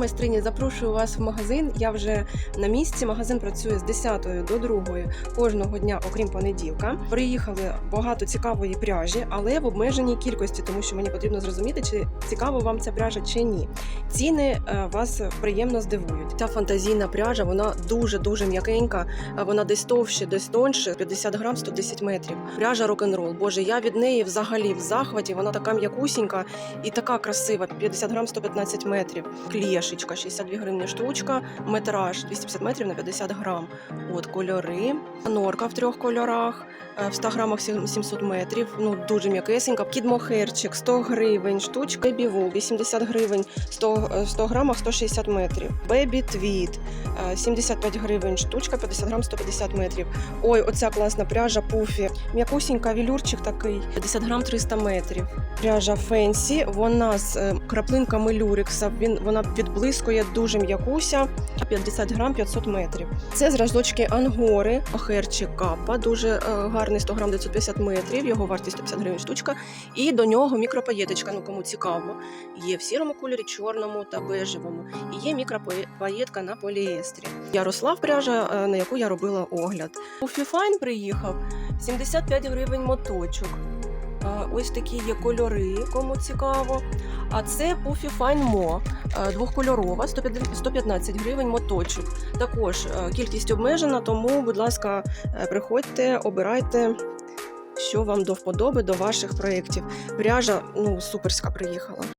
Майстрині, запрошую вас в магазин. Я вже на місці. Магазин працює з 10 до 2 кожного дня, окрім понеділка. Приїхали багато цікавої пряжі, але в обмеженій кількості, тому що мені потрібно зрозуміти, чи цікаво вам ця пряжа чи ні. Ціни е, вас приємно здивують. Ця фантазійна пряжа вона дуже дуже м'якенька. е, Вона десь товще, десь тоньше, 50 грам, 110 метрів. Пряжа рок-н-рол. Боже, я від неї взагалі в захваті. Вона така м'якусінька і така красива. 50 грам, 115 метрів. Клєшечка, 62 гривні штучка, метраж 250 метрів на 50 грам. От кольори. Норка в трьох кольорах. е, В 100 грамах сім- 700 метрів. Ну дуже м'якесенька. Кідмохерчик 100 гривень. Штучка Wool 80 гривень 100, е, 100 грамах 160 метрів. Бебі Твіт 75 гривень штучка, 50 грам 150 метрів. Ой, оця класна пряжа Пуфі. М'якусінька вілюрчик такий, 50 грам 300 метрів. Пряжа Фенсі, вона з е, краплинками люрекса. Він вона відблискує дуже м'якуся, 50 грам 500 метрів. Це зразочки ангори, охерчик капа, дуже е, гарний 100 грам 950 метрів. Його вартість 150 гривень штучка. І до нього мікропаєточка, ну кому цікаво. Є в сірому кольорі, чорному та бежевому. І є мікропаєтка на поліестрі. Ярослав пряжа, е, на яку я робила огляд. У Фіфайн приїхав 75 гривень моточок. Е, Ось такі є кольори, кому цікаво. А це Puffy Fine Mo, двохкольорова, 150 115 гривень моточок. Також е, кількість обмежена, тому, будь ласка, приходьте, обирайте, що вам до вподоби до ваших проєктів. Пряжа ну, суперська приїхала.